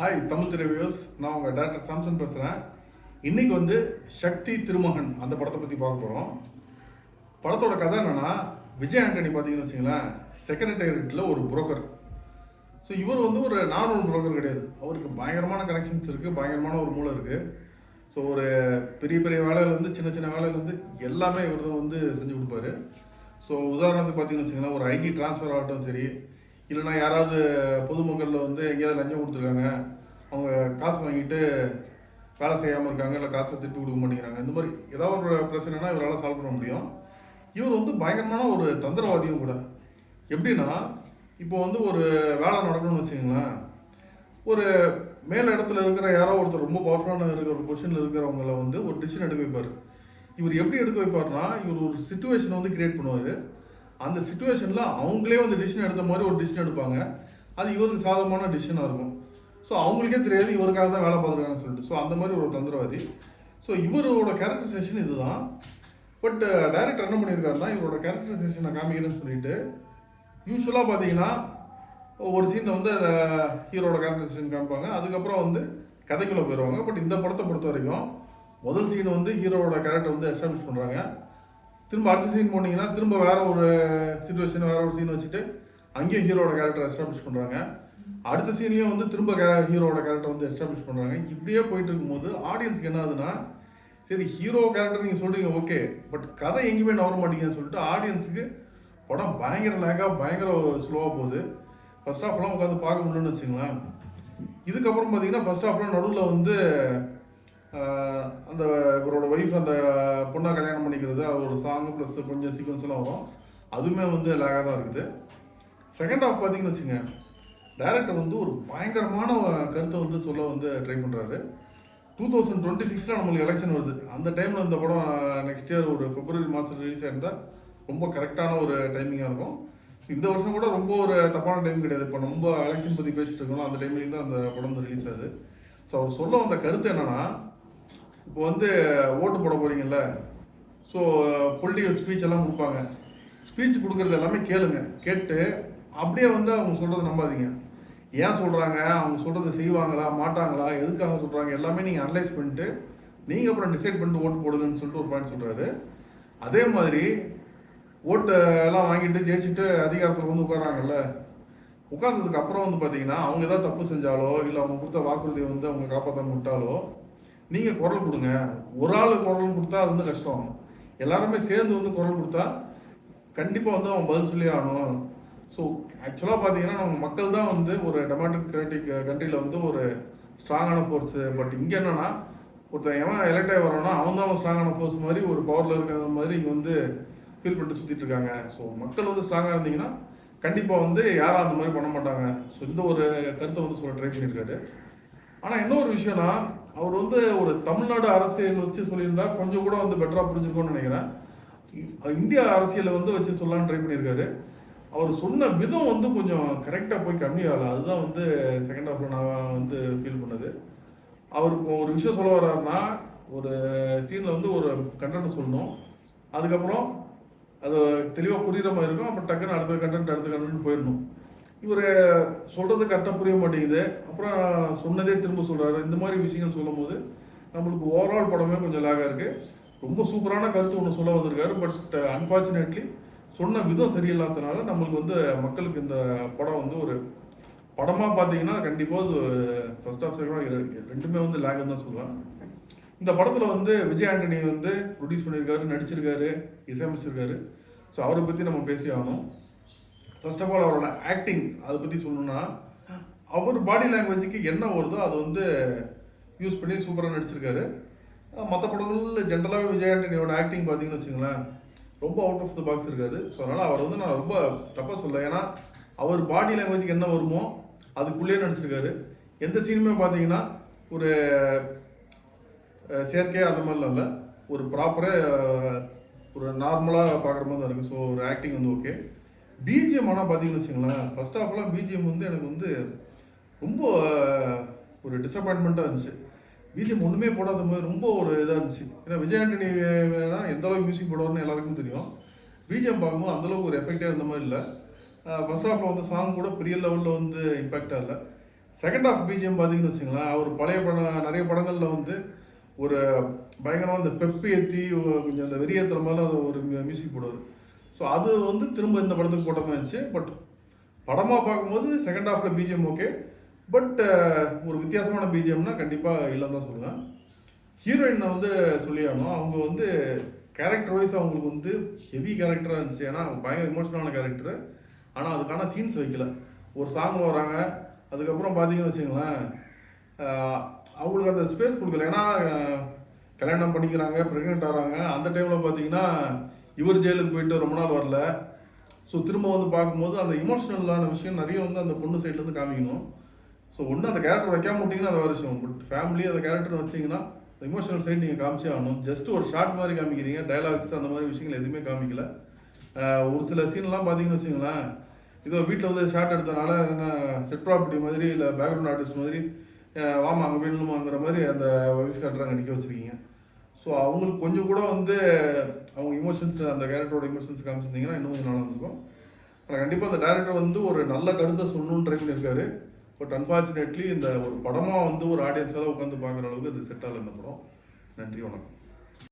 Hi Tamil திரைவியூஸ் நான் உங்கள் doctor Samson பேசுகிறேன் இன்றைக்கி வந்து சக்தி திருமகன் அந்த படத்தை பற்றி பார்க்க போகிறோம் படத்தோட கதை என்னென்னா விஜய் ஆண்டனி பார்த்தீங்கன்னு வச்சுங்களேன் செக்ரட்டேரியட்டில் ஒரு புரோக்கர் ஸோ இவர் வந்து ஒரு நார்மல் புரோக்கர் கிடையாது. அவருக்கு பயங்கரமான கனெக்ஷன்ஸ் இருக்குது பயங்கரமான ஒரு மூளை இருக்குது ஸோ ஒரு பெரிய பெரிய வேலையிலேருந்து சின்ன சின்ன வேலையிலேருந்து எல்லாமே இவர் தான் வந்து செஞ்சு கொடுப்பாரு. ஸோ உதாரணத்துக்கு பார்த்தீங்கன்னு வச்சுங்களேன் ஒரு ஐடி ட்ரான்ஸ்ஃபர் ஆகட்டும் சரி இல்லைன்னா யாராவது பொதுமக்களில் வந்து எங்கேயாவது லஞ்சம் கொடுத்துருக்காங்க அவங்க காசு வாங்கிட்டு வேலை செய்யாமல் இருக்காங்க இல்லை காசை திருப்பி கொடுக்க மாட்டேங்கிறாங்க. இந்த மாதிரி ஏதாவது ஒரு பிரச்சனைனா இவரால் சால்வ் பண்ண முடியும். இவர் வந்து பயங்கரமான ஒரு தந்திரவாதியும் கூட. எப்படின்னா இப்போ வந்து ஒரு வேலை நடக்கணும்னு வச்சுக்கோங்களேன். ஒரு மேல் இடத்துல இருக்கிற யாரோ ஒருத்தர் ரொம்ப பவர்ஃபுல்லான இருக்கிற ஒரு பொசிஷனில் இருக்கிறவங்கள வந்து ஒரு டிசிஷன் எடுக்க வைப்பார். இவர் எப்படி எடுக்க வைப்பார்னா இவர் ஒரு சுச்சுவேஷனை வந்து கிரியேட் பண்ணுவார். அந்த சுச்சுவேஷனில் அவங்களே வந்து டிசிஷன் எடுத்த மாதிரி ஒரு டிசிஷன் எடுப்பாங்க. அது இவருக்கு சாதகமான டிசிஷனாக இருக்கும். ஸோ அவங்களுக்கே தெரியாது இவருக்காக தான் வேலை பார்த்துருக்காங்கன்னு சொல்லிட்டு. ஸோ அந்த மாதிரி ஒரு தந்திரவாதி. ஸோ இவரோட கேரக்டரைசேஷன் இதுதான். பட் டைரக்டர் uh, என்ன பண்ணியிருக்காருன்னா இவரோட கேரக்டரைசேஷனை காமிக்கிறேன்னு சொல்லிட்டு யூஸ்வலாக பார்த்தீங்கன்னா ஒரு சீனில் வந்து uh, ஹீரோட கேரக்டரைசேஷன் காமிப்பாங்க. அதுக்கப்புறம் வந்து கதைக்குள்ளே போயிடுவாங்க பட் இந்த படத்தை பொறுத்த வரைக்கும் முதல் சீன் வந்து ஹீரோவோட கேரக்டர் வந்து எஸ்டாப்ளிஷ் பண்ணுறாங்க திரும்ப அடுத்த சீன் போனீங்கன்னா திரும்ப வேற ஒரு சுச்சுவேஷன் வேற ஒரு சீன் வச்சுட்டு அங்கேயும் ஹீரோட கேரக்டர் எஸ்டாப்ளிஷ் பண்ணுறாங்க அடுத்த சீன்லேயும் வந்து திரும்ப கே ஹீரோட கேரக்டர் வந்து எஸ்டாப்ளிஷ் பண்ணுறாங்க இப்படியே போயிட்டு இருக்கும்போது ஆடியன்ஸ்க்கு என்ன ஆகுதுன்னா சரி ஹீரோ கேரக்டர் நீங்கள் சொல்கிறீங்க ஓகே பட் கதை எங்கேயுமே நவர மாட்டீங்கன்னு சொல்லிட்டு ஆடியன்ஸுக்கு படம் பயங்கர லேக்காக பயங்கர ஸ்லோவாக போகுது. ஃபஸ்ட் ஹாஃப்லாம் உட்காந்து பார்க்க முடியலன்னு வச்சுங்களேன் இதுக்கப்புறம் பார்த்தீங்கன்னா ஃபஸ்ட் ஹாஃப்லாம் நடுவில் வந்து அந்த இவரோட ஒய்ஃப் அந்த பொண்ணை கல்யாணம் பண்ணிக்கிறது அது ஒரு சாங் ப்ளஸ் கொஞ்சம் சீக்வன்ஸ்லாம் வரும். அதுவுமே வந்து லேகாக தான் இருக்குது. செகண்ட் ஹாஃப் பார்த்தீங்கன்னு வச்சுங்க டேரக்டர் வந்து ஒரு பயங்கரமான கருத்தை வந்து சொல்ல வந்து ட்ரை பண்ணுறாரு டூ தௌசண்ட் டுவெண்ட்டி சிக்ஸில் நம்மளுக்கு எலெக்ஷன் வருது. அந்த டைமில் இந்த படம் நெக்ஸ்ட் இயர் ஒரு பிப்ரவரி மாதம் ரிலீஸ் ஆயிருந்தால் ரொம்ப கரெக்டான ஒரு டைமிங்காக இருக்கும். இந்த வருஷம் கூட ரொம்ப ஒரு தப்பான டைம் கிடையாது. இப்போ ரொம்ப எலெக்ஷன் பற்றி பேசிட்டு இருக்கோம் அந்த டைம்லேயும் தான் அந்த படம் வந்து ரிலீஸ் ஆகுது. ஸோ அவர் சொல்ல வந்த கருத்து என்னன்னா இப்போ வந்து ஓட்டு போட போகிறீங்கல்ல ஸோ பொலிட்டிக்கல் ஸ்பீச் எல்லாம் கொடுப்பாங்க. ஸ்பீச் கொடுக்குறது எல்லாமே கேளுங்க. கேட்டு அப்படியே வந்து அவங்க சொல்கிறத நம்பாதீங்க. ஏன் சொல்கிறாங்க அவங்க சொல்கிறத செய்வாங்களா? மாட்டாங்களா? எதுக்காக சொல்கிறாங்க எல்லாமே நீங்கள் அனலைஸ் பண்ணிட்டு நீங்கள் அப்புறம் டிசைட் பண்ணிட்டு ஓட்டு போடுங்கன்னு சொல்லிட்டு ஒரு பாயிண்ட் சொல்கிறாரு அதே மாதிரி ஓட்டு எல்லாம் வாங்கிட்டு ஜெயிச்சுட்டு அதிகாரத்தில் வந்து உட்காராங்கல்ல உட்கார்ந்ததுக்கு அப்புறம் வந்து பார்த்தீங்கன்னா அவங்க ஏதாவது தப்பு செஞ்சாலோ இல்லை அவங்க கொடுத்த வாக்குறுதியை வந்து அவங்க காப்பாற்ற விட்டாலோ நீங்கள் குரல் கொடுங்க. ஒரு ஆள் குரல் கொடுத்தா அது வந்து கஷ்டம். எல்லாருமே சேர்ந்து வந்து குரல் கொடுத்தா கண்டிப்பாக வந்து அவன் பதில் சொல்லி ஆகணும். ஸோ ஆக்சுவலாக பார்த்தீங்கன்னா நம்ம மக்கள் தான் வந்து ஒரு டெமோக்ராட்டிக் கண்ட்ரியில் வந்து ஒரு ஸ்ட்ராங்கான ஃபோர்ஸு பட் இங்கே என்னன்னா ஒருத்தன் எவன் எலெக்ட் ஆகி வரானோ அவன் தான் ஒரு ஸ்ட்ராங்கான ஃபோர்ஸ் மாதிரி ஒரு பவரில் இருக்கிற மாதிரி இங்கே வந்து ஃபீல் பண்ணிட்டு சுற்றிட்டு இருக்காங்க. ஸோ மக்கள் வந்து ஸ்ட்ராங்காக இருந்தீங்கன்னா கண்டிப்பாக வந்து யாரும் அந்த மாதிரி பண்ண மாட்டாங்க. ஸோ இந்த ஒரு கருத்தை வந்து சொல்ல ட்ரை பண்ணியிருக்காரு. ஆனால் இன்னொரு விஷயம்னா அவர் வந்து ஒரு தமிழ்நாடு அரசியல் வச்சு சொல்லியிருந்தா கொஞ்சம் கூட வந்து பெட்டராக புரிஞ்சுக்கணும்னு நினைக்கிறேன். இந்தியா அரசியலை வந்து வச்சு சொல்லலான்னு ட்ரை பண்ணியிருக்காரு. அவர் சொன்ன விதம் வந்து கொஞ்சம் கரெக்டாக போய் கம்மியாகல அதுதான் வந்து செகண்ட் ஹாஃபில் நான் வந்து ஃபீல் பண்ணது. அவர் இப்போ ஒரு விஷயம் சொல்ல வர்றாருன்னா ஒரு சீனில் வந்து ஒரு கண்டென்ட் சொல்லணும். அதுக்கப்புறம் அது தெளிவாக புரியுற மாதிரி இருக்கும். அப்புறம் டக்குன்னு அடுத்த கண்டென்ட் அடுத்த கண்டென்ட் போயிடணும். இவர் சொல்கிறது கரெக்டாக புரிய மாட்டேங்குது. அப்புறம் சொன்னதே திரும்ப சொல்கிறாரு இந்த மாதிரி விஷயங்கள் சொல்லும் போது நம்மளுக்கு ஓவரால் படமே கொஞ்சம் லாக இருக்குது ரொம்ப சூப்பரான கருத்து ஒன்று சொல்ல வந்திருக்காரு. பட் அன்ஃபார்ச்சுனேட்லி uh, சொன்ன விதம் சரியில்லாதனால நம்மளுக்கு வந்து மக்களுக்கு இந்த படம் வந்து ஒரு படமாக பார்த்தீங்கன்னா கண்டிப்பாக அது ஃபர்ஸ்ட் ஆஃப் செகண்ட் ரெண்டுமே வந்து லேகுன்னு தான் சொல்லுவேன் இந்த படத்தில் வந்து விஜய் ஆண்டனி வந்து ப்ரொடியூஸ் பண்ணியிருக்காரு நடிச்சிருக்காரு இசையமைச்சிருக்காரு. ஸோ அவரை பற்றி நம்ம பேசி ஆகணும். ஃபர்ஸ்ட் ஆஃப் ஆல் அவரோட ஆக்டிங் அதை பற்றி சொல்லணும்னா அவர் பாடி லாங்குவேஜுக்கு என்ன வருதோ அதை வந்து யூஸ் பண்ணி சூப்பராக நடிச்சிருக்காரு. மற்ற படங்களில் ஜென்ரலாகவே விஜய் ஆண்டனியோட ஆக்டிங் பார்த்தீங்கன்னு வச்சுங்களேன் ரொம்ப அவுட் ஆஃப் த பாக்ஸ் இருக்காது ஸோ அதனால் அவர் வந்து நான் ரொம்ப தப்பாக சொல்ல ஏன்னா அவர் பாடி லாங்குவேஜுக்கு என்ன வருமோ அதுக்குள்ளேயே நடிச்சிருக்காரு. எந்த சீனுமே பார்த்தீங்கன்னா ஒரு செயற்கையாக அந்த மாதிரிலாம் இல்லை ஒரு ப்ராப்பராக ஒரு நார்மலாக பார்க்குற மாதிரி தான் இருக்குது ஸோ ஒரு ஆக்டிங் வந்து ஓகே பிஜிஎம் ஆனால் பார்த்தீங்கன்னு வச்சுங்களேன் ஃபஸ்ட் ஆஃப்லாம் பிஜிஎம் வந்து எனக்கு வந்து ரொம்ப ஒரு டிசப்பாயின்மெண்ட்டாக இருந்துச்சு. பிஜிஎம் ஒன்றுமே போடாத மாதிரி ரொம்ப ஒரு இதாக இருந்துச்சு. ஏன்னா விஜய் ஆண்டனி எந்த அளவுக்கு மியூசிக் போடுவார்னு எல்லாருக்கும் தெரியும். பிஜிஎம் பார்க்கும்போது அந்தளவுக்கு ஒரு எஃபெக்டே இருந்த மாதிரி இல்லை. ஃபர்ஸ்ட் ஹாஃபில் வந்து சாங் கூட பெரிய லெவலில் வந்து இம்பாக்டாக இல்லை. செகண்ட் ஹாஃப் பிஜிஎம் பார்த்தீங்கன்னு வச்சுங்களேன் அவர் பழைய படம் நிறைய படங்களில் வந்து ஒரு பயங்கரமாக இந்த பெப்பு ஏற்றி கொஞ்சம் அந்த வெறியேற்றுற மாதிரி அது ஒரு மியூசிக் போடுவார். ஸோ அது வந்து திரும்ப இந்த படத்துக்கு போட்ட மாதிரி இருந்துச்சு பட் படமாக பார்க்கும்போது செகண்ட் ஹாஃபில் பிஜிஎம் ஓகே பட் ஒரு வித்தியாசமான பிஜிஎம்னா கண்டிப்பாக இல்லைன்னு தான் சொல்லுவேன். ஹீரோயினை வந்து சொல்லியானோம் அவங்க வந்து கேரக்டர் வைஸ் அவங்களுக்கு வந்து ஹெவி கேரக்டராக இருந்துச்சு. ஏன்னா பயங்கர இமோஷனலான கேரக்டர் ஆனால் அதுக்கான சீன்ஸ் வைக்கல. ஒரு சாங் வராங்க. அதுக்கப்புறம் பார்த்தீங்கன்னு வச்சுங்களேன் uh, அவங்களுக்கு அந்த ஸ்பேஸ் கொடுக்கல. ஏன்னா uh, கல்யாணம் பண்ணிக்கிறாங்க ப்ரெக்னென்ட் ஆகிறாங்க அந்த டைமில் பார்த்தீங்கன்னா இவர் ஜெயிலுக்கு போயிட்டு ரொம்ப நாள் வரல. ஸோ திரும்ப வந்து பார்க்கும்போது அந்த இமோஷனலான விஷயம் நிறைய வந்து அந்த பொண்ணு சைட்லேருந்து காமிக்கணும். ஸோ ஒன்று அந்த கேரக்டர் வைக்காம விட்டிங்கன்னா அது விஷயம். பட் ஃபேமிலி அந்த கேரக்டர் வச்சிங்கன்னா இமோஷனல் சைடு நீங்கள் காமிச்சே ஆகணும். ஜஸ்ட் ஒரு ஷார்ட் மாதிரி காமிக்கிறீங்க டைலாக்ஸ் அந்த மாதிரி விஷயங்கள் எதுவுமே காமிக்கல. ஒரு சில சீன்லாம் பார்த்தீங்கன்னு வச்சுங்களேன் இதோ வீட்டில் வந்து ஷார்ட் எடுத்தனால என்ன செட் ப்ராப்பர்ட்டி மாதிரி இல்லை பேக்ரவுண்ட் ஆர்டிஸ்ட் மாதிரி வாமா அங்கே வேணுமாங்கிற மாதிரி அந்த ஒய்ஃப் காட்டுறாங்க நிற்க வச்சுருக்கீங்க. ஸோ அவங்களுக்கு கொஞ்சம் கூட வந்து அவங்க இமோஷன்ஸ் அந்த கேரக்டரோட இமோஷன்ஸ் காமிச்சிருந்தீங்கன்னா இன்னும் கொஞ்சம் நல்லா இருந்திருக்கும். ஆனால் கண்டிப்பாக அந்த டேரக்டர் வந்து ஒரு நல்ல கருத்தை சொல்லணும்னு ட்ரை பண்ணியிருக்காரு. பட் அன்ஃபார்ச்சுனேட்லி இந்த ஒரு படமாக வந்து ஒரு ஆடியன்ஸால் உட்காந்து பார்க்குற அளவுக்கு அது செட் ஆகல இந்த படம். நன்றி வணக்கம்.